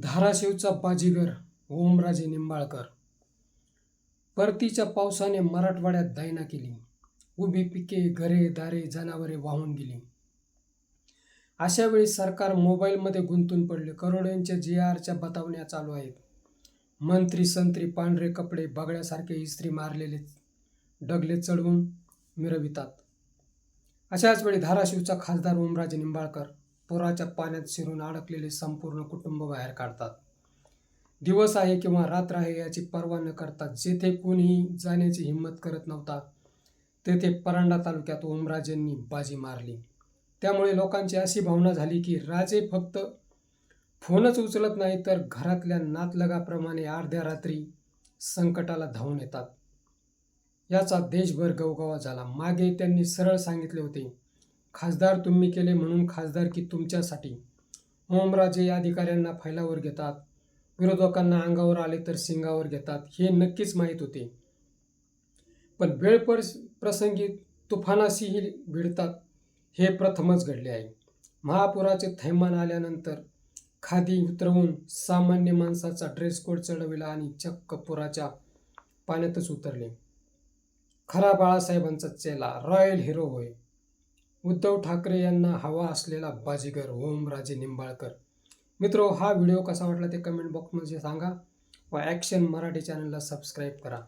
धाराशिवचा बाजीगर ओमराजे निंबाळकर. परतीच्या पावसाने मराठवाड्यात दैना केली. उभी पिके घरे दारे जनावरे वाहून गेली. अशा वेळी सरकार मोबाईलमध्ये गुंतून पडले. करोडोंच्या जी आरच्या बतावण्या चालू आहेत. मंत्री संत्री पांढरे कपडे बगड्यासारखे इस्त्री मारलेले डगले चढवून मिरवितात. अशाच वेळी धाराशिवचा खासदार ओमराजे निंबाळकर पुराच्या पाण्यात शिरून अडकलेले संपूर्ण कुटुंब बाहेर काढतात. दिवस आहे किंवा रात्र आहे याची पर्वा न करता जेथे कोणीही जाण्याची हिंमत करत नव्हता तेथे परांडा तालुक्यात ओमराजेंनी बाजी मारली. त्यामुळे लोकांची अशी भावना झाली की राजे फक्त फोनच उचलत नाही तर घरातल्या नातलगाप्रमाणे अर्ध्या रात्री संकटाला धावून येतात. याचा देशभर गवगवा झाला. मागे त्यांनी सरळ सांगितले होते खासदार तुम्ही केले म्हणून खासदार की तुमच्यासाठी? ओमराजे अधिकाऱ्यांना फैलावर घेतात. विरोधकांना अंगावर आले तर सिंगावर घेतात हे नक्कीच माहीत होते. पण वेळ पर प्रसंगी तुफानाशीही भिडतात हे प्रथमच घडले आहे. महापुराचे थैमान आल्यानंतर खादी उतरवून सामान्य माणसाचा ड्रेस कोड चढविला आणि चक्क पुराच्या पाण्यातच उतरले. खरा बाळासाहेबांचा चेला रॉयल हिरो होय. उद्धव ठाकरे यांना हवा असलेला बाजीगर ओमराजे निंबाळकर. मित्रो हा व्हिडिओ कसा वाटला ते कमेंट बॉक्समध्ये सांगा व ॲक्शन मराठी चॅनलला सबस्क्राईब करा.